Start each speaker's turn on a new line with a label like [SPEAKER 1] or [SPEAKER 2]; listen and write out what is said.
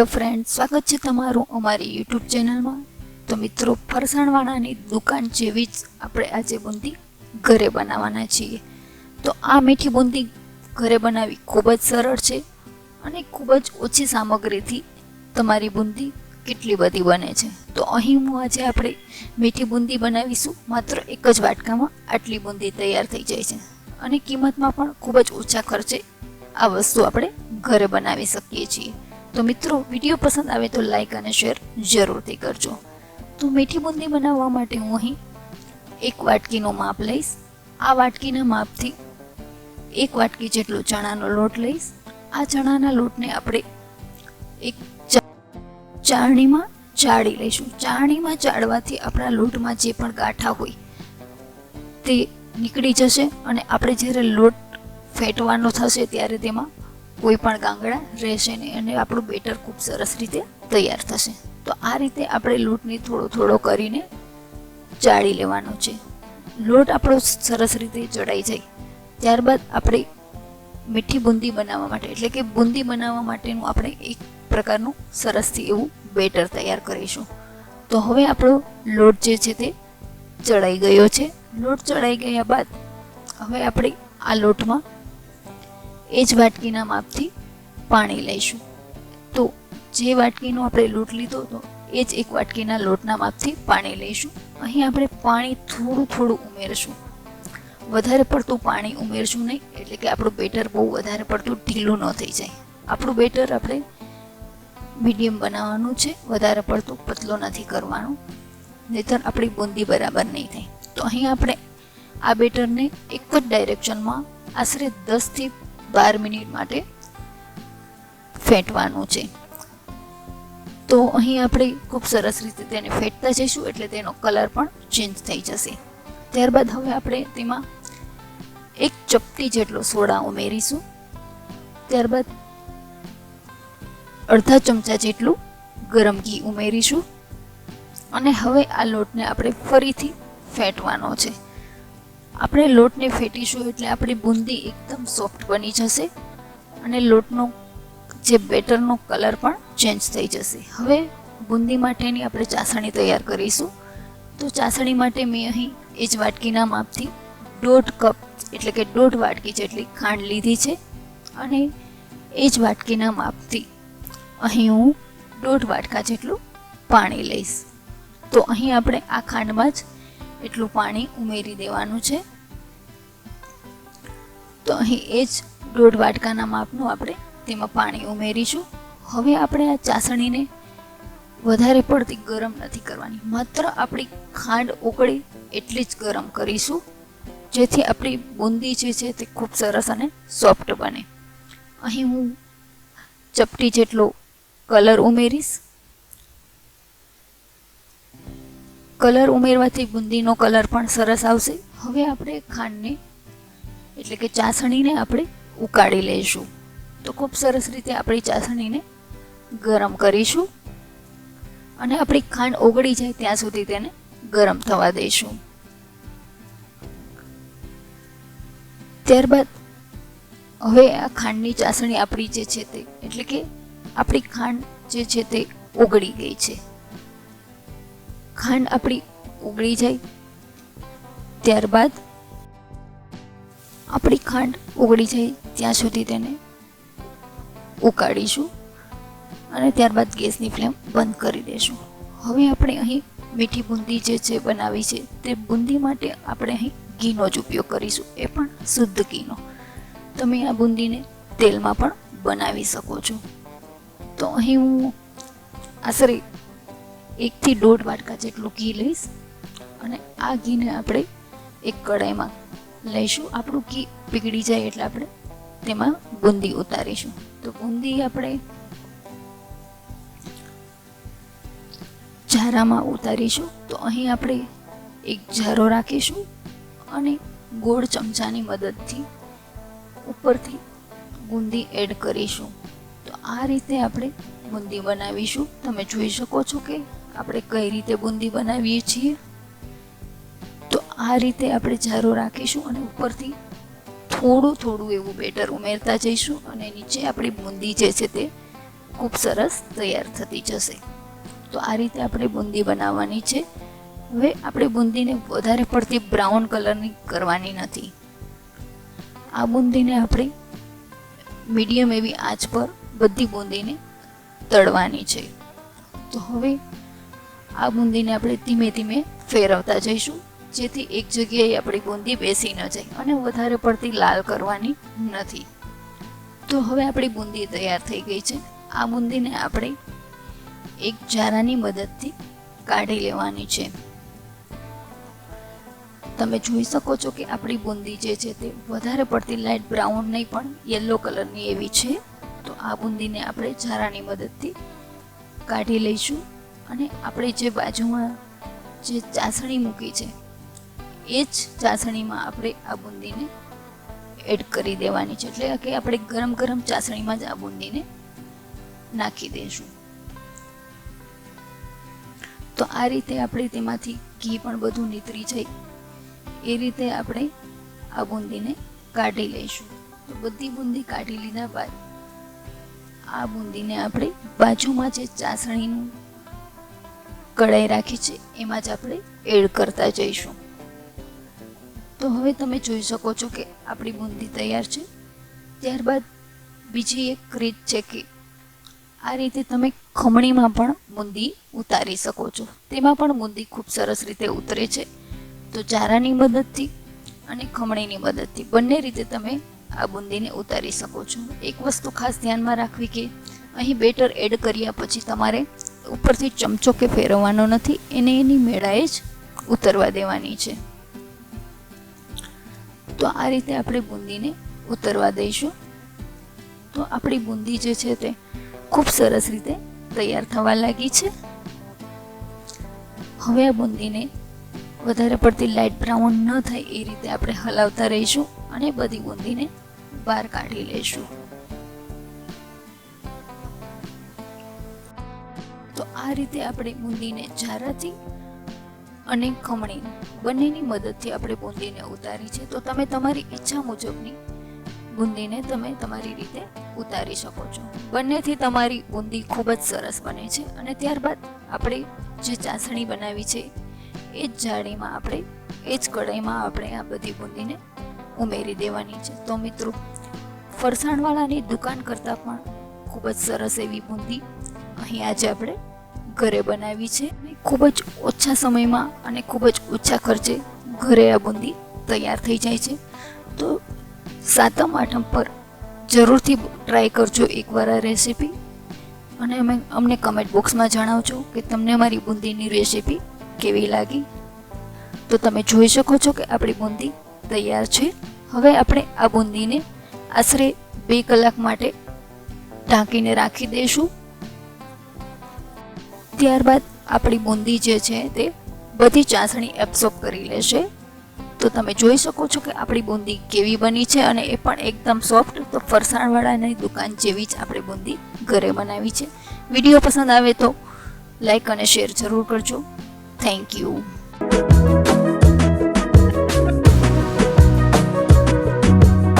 [SPEAKER 1] Hello friend સ્વાગત છે તમારું અમારી યુટ્યુબ ચેનલમાં તો મિત્રો, ફરસાણવાળાની દુકાન જેવી જ આપણે આજે બુંદી ઘરે બનાવવાના છીએ. તો આ મીઠી બુંદી ઘરે બનાવવી ખૂબ જ સરળ છે અને ખૂબ જ ઓછી સામગ્રીથી તમારી બુંદી કેટલી બધી બને છે. તો અહીં હું આજે આપણે મીઠી બુંદી બનાવીશું. માત્ર એક જ વાટકામાં આટલી બુંદી તૈયાર થઈ જાય છે અને કિંમતમાં પણ ખૂબ જ ઓછા ખર્ચે આ વસ્તુ આપણે ઘરે બનાવી શકીએ છીએ. તો મિત્રો, વીડિયો પસંદ આવે તો લાઇક અને શેર જરૂરથી કરજો. તો મીઠી બુંદી બનાવવા માટે હું અહીં એક વાટકીનો માપ લઈશ. આ વાટકીના માપથી એક વાટકી જેટલો ચણાનો લોટ લઈશ. આ ચણાના લોટને આપણે એક ચાળણીમાં ચાળી લઈશું. ચાળણીમાં ચાળવાથી આપણા લોટમાં જે પણ ગાંઠા હોય તે નીકળી જશે અને આપણે જ્યારે લોટ ફેટવાનો થશે ત્યારે તેમાં કોઈ પણ ગાંગડા રહેશે નહીં અને આપણું બેટર ખૂબ સરસ રીતે તૈયાર થશે. તો આ રીતે આપણે લોટને થોડો થોડો કરીને ચાળી લેવાનો છે. લોટ આપણો સરસ રીતે ચડાઈ જાય. ત્યારબાદ આપણે મીઠી બુંદી બનાવવા માટે, એટલે કે બુંદી બનાવવા માટેનું આપણે એક પ્રકારનું સરસથી એવું બેટર તૈયાર કરીશું. તો હવે આપણો લોટ જે છે તે ચડાઈ ગયો છે. લોટ ચડાઈ ગયા બાદ હવે આપણે આ લોટમાં એ જ વાટકીના માપથી પાણી લઈશું. તો જે વાટકીનો આપણે લોટ લીધો હતો, એ જ એક વાટકીના લોટના માપથી પાણી લઈશું. અહીં આપણે પાણી થોડું થોડું ઉમેરશું. વધારે પડતું પાણી ઉમેરશું નહીં, એટલે કે આપણું બેટર બહુ વધારે પડતું ઢીલું ન થઈ જાય. આપણું બેટર આપણે મીડિયમ બનાવવાનું છે, વધારે પડતું પતલો નથી કરવાનું, નહીતર આપણી બુંદી બરાબર નહીં થાય. તો અહીં આપણે આ બેટરને એક જ ડાયરેક્શનમાં આશરે દસથી બાર મિનિટ માટે ફેંટવાનું છે. તો અહીં આપણે ખૂબ સરસ રીતે તેને ફેટતા જઈશું એટલે તેનો કલર પણ ચેન્જ થઈ જશે. ત્યારબાદ હવે આપણે તેમાં એક ચપટી જેટલો સોડા ઉમેરીશું. ત્યારબાદ અડધા ચમચા જેટલું ગરમ ઘી ઉમેરીશું. અને હવે આ લોટને આપણે ફરીથી ફેંટવાનો છે. આપણે લોટને ફેટીશું એટલે આપણી બુંદી એકદમ સોફ્ટ બની જશે અને લોટનો જે બેટરનો કલર પણ ચેન્જ થઈ જશે. હવે બુંદી માટેની આપણે ચાસણી તૈયાર કરીશું. તો ચાસણી માટે મેં અહીં એ જ વાટકીના માપથી દોઢ કપ એટલે કે દોઢ વાટકી જેટલી ખાંડ લીધી છે અને એ જ વાટકીના માપથી અહીં હું દોઢ વાટકા જેટલું પાણી લઈશ. તો અહીં આપણે આ ખાંડમાં જ એટલું પાણી ઉમેરી દેવાનું છે. તો અહીં એ જ દોઢ વાટકાના માપનું આપણે તેમાં પાણી ઉમેરીશું. હવે આપણે આ ચાસણીને વધારે પડતી ગરમ નથી કરવાની. માત્ર આપણી ખાંડ ઉકળી એટલી જ ગરમ કરીશું, જેથી આપણી બુંદી જે છે તે ખૂબ સરસ અને સોફ્ટ બને. અહીં હું ચપટી જેટલો કલર ઉમેરીશ. કલર ઉમેરવાથી બુંદીનો કલર પણ સરસ આવશે. હવે આપણે ખાંડને, એટલે કે ચાસણીને આપણે ઉકાળી લઈશું. તો ખૂબ સરસ રીતે આપણી ચાસણીને ગરમ કરીશું. અને આપણી ખાંડ ઓગળી જાય ત્યાં સુધી તેને ગરમ થવા દઈશું. ત્યારબાદ હવે આ ખાંડની ચાસણી આપણી જે છે તે, એટલે કે આપણી ખાંડ જે છે તે ઓગળી ગઈ છે. ખાંડ આપણી ઉગળી જાય. ત્યારબાદ આપણી ખાંડ ઉગળી જાય ત્યાં સુધી તેને ઉકાળીશું અને ત્યારબાદ ગેસની ફ્લેમ બંધ કરી દઈશું હવે આપણે અહીં મીઠી બુંદી જે છે બનાવી છે તે બુંદી માટે આપણે અહીં ઘીનો જ ઉપયોગ કરીશું. એ પણ શુદ્ધ ઘીનો. તમે આ બુંદીને તેલમાં પણ બનાવી શકો છો. તો અહીં હું આશરે એકથી દોઢ વાટકા જેટલું ઘી લઈશ અને આ ઘીને આપણે એક કડાઈમાં લઈશું. આપણું ઘી પીગળી જાય એટલે આપણે તેમાં બુંદી ઉતારીશું. તો બુંદી આપણે ઝારામાં ઉતારીશું. તો અહીં આપણે એક ઝારો રાખીશું અને ગોળ ચમચાની મદદથી ઉપરથી બુંદી એડ કરીશું. તો આ રીતે આપણે બુંદી બનાવીશું. તમે જોઈ શકો છો કે આપણે કઈ રીતે બુંદી બનાવીએ છીએ, તો આ રીતે આપણે જારો રાખીશું અને ઉપરથી થોડું થોડું એવું બેટર ઉમેરતા જઈશું અને નીચે આપણી બુંદી જે છે તે ખૂબ સરસ તૈયાર થતી જશે. તો આ રીતે આપણે બુંદી બનાવવાની છે. હવે આપણે બુંદીને વધારે પડતી બ્રાઉન કલરની કરવાની નથી. આ બુંદીને આપણે મીડિયમ એવી આંચ પર બધી બુંદીને તળવાની છે. તો હવે આ બુંદીને આપણે ધીમે ધીમે ફેરવતા જઈશું. જેથી એક જગ્યાએ આપણી બુંદી બેસી ન જાય અને વધારે પડતી લાલ કરવાની નથી. તો હવે આપણી બુંદી તૈયાર થઈ ગઈ છે. આ બુંદીને આપણે એક જારાની મદદથી કાઢી લેવાની છે. તમે જોઈ શકો છો કે આપણી બુંદી જે છે તે વધારે પડતી લાઇટ બ્રાઉન નહીં, પણ યલો કલરની એવી છે. તો આ બુંદીને આપણે જારાની મદદથી કાઢી લઈશું. અને આપણે જે બાજુમાં જે ચાસણી મૂકી છે, એ જ ચાસણીમાં આપણે આ બુંદીને એડ કરી દેવાની છે. એટલે કે આપણે ગરમ ગરમ ચાસણીમાં જ આ બુંદીને નાખી દઈશું. તો આ રીતે આપણે તેમાંથી ઘી પણ બધું નીતરી જાય એ રીતે આપણે આ બુંદીને કાઢી લઈશું. તો બધી બુંદી કાઢી લીધા બાદ આ બુંદીને આપણે બાજુમાં જે ચાસણીનું કઢાઈ રાખી છે, એમાં જ આપણે એડ કરતા જઈશું. તો હવે તમે જોઈ શકો છો કે આપણી બુંદી તૈયાર છે. ત્યારબાદ બીજી એક રીત છે કે આ રીતે તમે ખમણીમાં પણ બુંદી ઉતારી શકો છો. તેમાં પણ બુંદી ખૂબ સરસ રીતે ઉતરે છે. તો ચારાની મદદથી અને ખમણીની મદદથી બંને રીતે તમે આ બુંદીને ઉતારી શકો છો. એક વસ્તુ ખાસ ધ્યાનમાં રાખવી કે અહીં બેટર એડ કર્યા પછી તમારે ઉપરથી ચમચો કે ફેરવવાનો નથી, એને એની મેળાએ જ ઉતરવા દેવાની છે. તો આ રીતે આપણે બુંદીને ઉતરવા દઈશું. તો આપણી બુંદી જે છે તે ખૂબ સરસ રીતે તૈયાર થવા લાગી છે. હવે આ બુંદીને વધારે પડતી લાઇટ બ્રાઉન ન થાય એ રીતે આપણે હલાવતા રહીશું અને બધી બુંદીને બહાર કાઢી લઈશું. તો આ રીતે આપણે બુંદીને ઝારાથી અને ખમણી બંનેની મદદથી આપણે બુંદીને ઉતારી છે. તો તમે તમારી ઈચ્છા મુજબની બુંદીને તમે તમારી રીતે ઉતારી શકો છો. બંનેથી તમારી બુંદી ખૂબ જ સરસ બને છે અને ત્યારબાદ આપણે જે ચાસણી બનાવી છે એ જ જાળીમાં આપણે, એ જ કઢાઈમાં આપણે આ બધી બુંદીને ઉમેરી દેવાની છે. તો મિત્રો, ફરસાણવાળાની દુકાન કરતાં પણ ખૂબ જ સરસ એવી બુંદી અહીં આજે આપણે ઘરે બનાવી છે. ખૂબ જ ઓછા સમયમાં અને ખૂબ જ ઓછા ખર્ચે ઘરે આ બુંદી તૈયાર થઈ જાય છે. તો સાતમ, આઠમ પર જરૂરથી ટ્રાય કરજો એકવાર આ રેસીપી. અને અમે, અમને કમેન્ટ બોક્સમાં જણાવજો કે તમને અમારી બુંદીની રેસીપી કેવી લાગી. તો તમે જોઈ શકો છો કે આપણી બુંદી તૈયાર છે. હવે આપણે આ બુંદીને આશરે બે કલાક માટે ઢાંકીને રાખી દઈશું. ત્યારબાદ આપણી બુંદી જે છે તે બધી ચાસણી એબ્સોર્બ કરી લેશે. તો તમે જોઈ શકો છો કે આપણી બુંદી કેવી બની છે અને એ પણ એકદમ સોફ્ટ તો ફરસાણવાળાની દુકાન જેવી જ આપણે બુંદી ઘરે બનાવી છે. વીડિયો પસંદ આવે તો લાઈક અને શેર જરૂર કરજો. Thank you